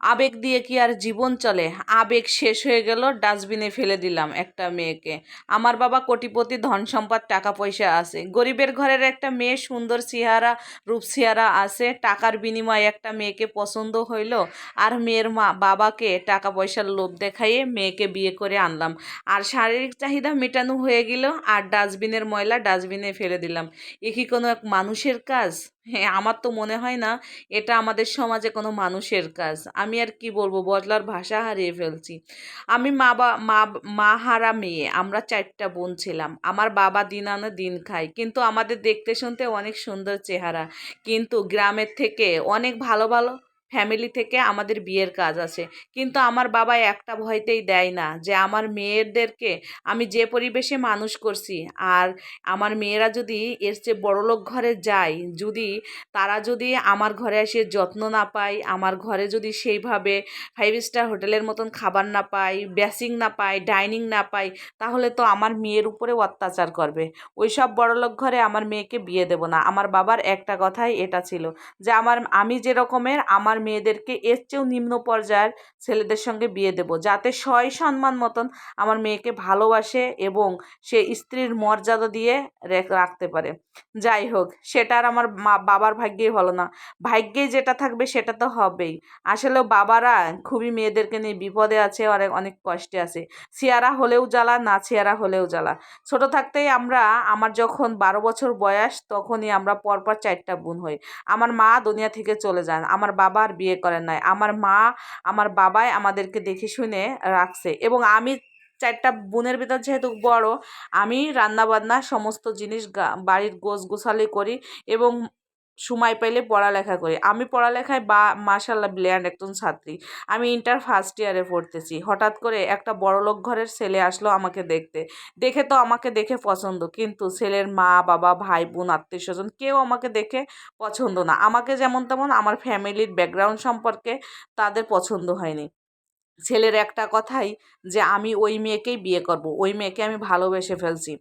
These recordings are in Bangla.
আবেগ দিয়ে কি আর জীবন চলে? আবেগ শেষ হয়ে গেল, ডাস্টবিনে ফেলে দিলাম একটা মেয়েকে। আমার বাবা কোটিপতি, ধন সম্পদ টাকা পয়সা আছে। গরিবের ঘরের একটা মেয়ে, সুন্দর চেহারা, রূপ চেহারা আছে। টাকার বিনিময়ে একটা মেয়েকে পছন্দ হইল আর মেয়ের মা, বাবাকে টাকা পয়সার লোভ দেখাইয়ে মেয়েকে বিয়ে করে আনলাম। আর শারীরিক চাহিদা মেটানো হয়ে গেল আর ডাস্টবিনের ময়লা ডাস্টবিনে ফেলে দিলাম। এ কি কোনো এক মানুষের কাজ? হ্যাঁ আমার তো মনে হয় না এটা আমাদের সমাজে কোনো মানুষের কাজ। আমি আর কি বলব, বদলার ভাষা হারিয়ে ফেলছি। আমি মা বা, মা মা হারা মেয়ে, আমরা চারটা বোন ছিলাম। আমার বাবা দিন আনে দিন খায়। কিন্তু আমাদের দেখতে শুনতে অনেক সুন্দর চেহারা। কিন্তু গ্রামের থেকে অনেক ভালো ভালো ফ্যামিলি থেকে আমাদের বিয়ের কাজ আছে। কিন্তু আমার বাবা একটা ভয়তেই দেয় না যে, আমার মেয়েদেরকে আমি যে পরিবেশে মানুষ করছি আর আমার মেয়েরা যদি এর চেয়ে বড়লোক ঘরে যায়, যদি তারা যদি আমার ঘরে এসে যত্ন না পায়, আমার ঘরে যদি সেইভাবে ফাইভ স্টার হোটেলের মতন খাবার না পায় বেসিং না পায় ডাইনিং না পায়, তাহলে তো আমার মেয়ের উপরে অত্যাচার করবে। ওই সব বড়লোক ঘরে আমার মেয়েকে বিয়ে দেবো না। আমার বাবার একটা কথাই এটা ছিল যে, আমার, আমি যে রকমের আমার মেয়েদেরকে এর চেয়েও নিম্ন পর্যায়ের ছেলেদের সঙ্গে বিয়ে দেবো। যাতে সয় সম্মান মতন আমার মেয়েকে ভালোবাসে এবং সে স্ত্রীর মর্যাদা দিয়ে রেখ- রাখতে পারে। যাই হোক, সেটা আর আমার মা, বাবার ভাগ্যেই হলো না। ভাগ্যে যেটা থাকবে সেটা তো হবেই। আসলেও বাবারা খুবই মেয়েদেরকে নিয়ে বিপদে আছে অনেক অনেক কষ্টে আছে। চেয়ারা হলেও জ্বালা, না চেয়ারা হলেও জ্বালা। ছোট থাকতেই আমরা, আমার যখন বারো বছর বয়স, তখনই আমরা পরপর চারটা বোন হই। আমার মা দুনিয়া থেকে চলে যান। আমার বাবা আর বিয়ে করেন নাই। আমার মা, আমার বাবাই আমাদেরকে দেখে শুনে রাখছে এবং আমি চারটা বোনের ভিতর যেহেতু বড়, আমি রান্নাবান্না সমস্ত জিনিস বাড়ির গোছ গোছালি করি এবং সময় পেলে পড়ালেখা করি। আমি পড়ালেখায় বা মাশাল্লাহ ব্লিয়ান্ট একজন ছাত্রী। আমি ইন্টার ফার্স্ট ইয়ারে পড়তেছি। হঠাৎ করে একটা বড়লোক ঘরের ছেলে আসলো আমাকে দেখতে। দেখে তো আমাকে দেখে পছন্দ, কিন্তু ছেলের মা, বাবা, ভাই, বোন, আত্মীয় স্বজন কেউ আমাকে দেখে পছন্দ না। আমাকে যেমন তেমন আমার ফ্যামিলির ব্যাকগ্রাউন্ড সম্পর্কে তাদের পছন্দ হয়নি। ছেলের একটা কথাই যে, আমি ওই মেয়েকেই বিয়ে করব, ওই মেয়েকে আমি ভালোবেসে ফেলছি।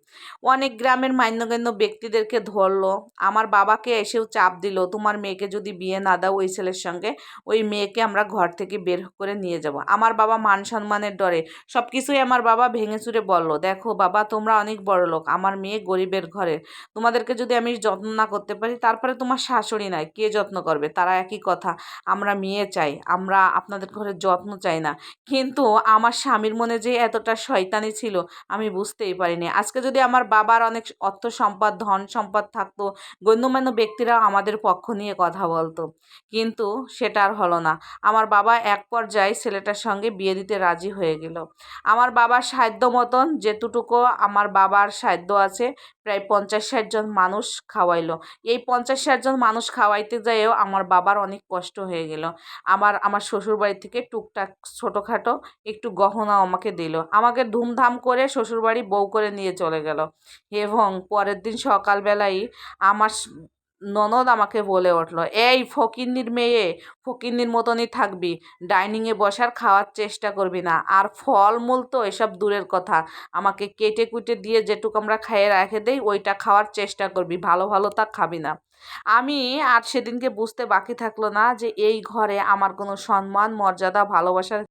অনেক গ্রামের মান্যগণ্য ব্যক্তিদেরকে ধরলো, আমার বাবাকে এসেও চাপ দিল, তোমার মেয়েকে যদি বিয়ে না দাও ওই ছেলের সঙ্গে, ওই মেয়েকে আমরা ঘর থেকে বের করে নিয়ে যাব। আমার বাবা মান সম্মানের ডরে সব কিছুই আমার বাবা ভেঙে চুরে বলল, দেখো বাবা, তোমরা অনেক বড় লোক, আমার মেয়ে গরিবের ঘরের তোমাদেরকে যদি আমি যত্ন না করতে পারি, তারপরে তোমার শাশুড়ি নাই, কে যত্ন করবে? তারা একই কথা, আমরা মেয়ে চাই, আমরা আপনাদের ঘরের যত্ন চাই না। কিন্তু আমার স্বামীর মনে যে এতটা শয়তানি ছিল, আমি বুঝতেই পারিনি। আজকে যদি আমার বাবার অনেক অর্থ সম্পদ, ধন সম্পদ থাকতো, গণ্যমান্য ব্যক্তিরা আমাদের পক্ষ নিয়ে কথা বলতো। কিন্তু সেটা আর হলো না। আমার বাবা এক পর্যায়ে ছেলেটার সঙ্গে বিয়ে দিতে রাজি হয়ে গেল। আমার বাবার সাধ্য মতন যেটুকু আমার বাবার সাধ্য আছে, প্রায় পঞ্চাশ ষাট জন মানুষ খাওয়াইলো। এই পঞ্চাশ ষাট জন মানুষ খাওয়াইতে যেয়েও আমার বাবার অনেক কষ্ট হয়ে গেল। আমার আমার শ্বশুরবাড়ি থেকে টুকটাক ছোটোখাটো একটু গহনাও আমাকে দিল। আমাকে ধুমধাম করে শ্বশুরবাড়ি বউ করে নিয়ে চলে গেল। এবং পরের দিন সকালবেলায় আমার ননদ আমাকে বলে উঠল, এই ফকিন্নির মেয়ে, ফকিন্নির মতনই থাকবি। ডাইনিংয়ে বসার খাওয়ার চেষ্টা করবি না। আর ফলমূল তো এসব দূরের কথা। আমাকে কেটে কুটে দিয়ে যেটুকু আমরা খাইয়ে রেখে দেই, ওইটা খাওয়ার চেষ্টা করবি। ভালো ভালো তা খাবি না। আমি আর সেদিনকে বুঝতে বাকি থাকল না যে এই ঘরে আমার কোনো সম্মান, মর্যাদা, ভালোবাসার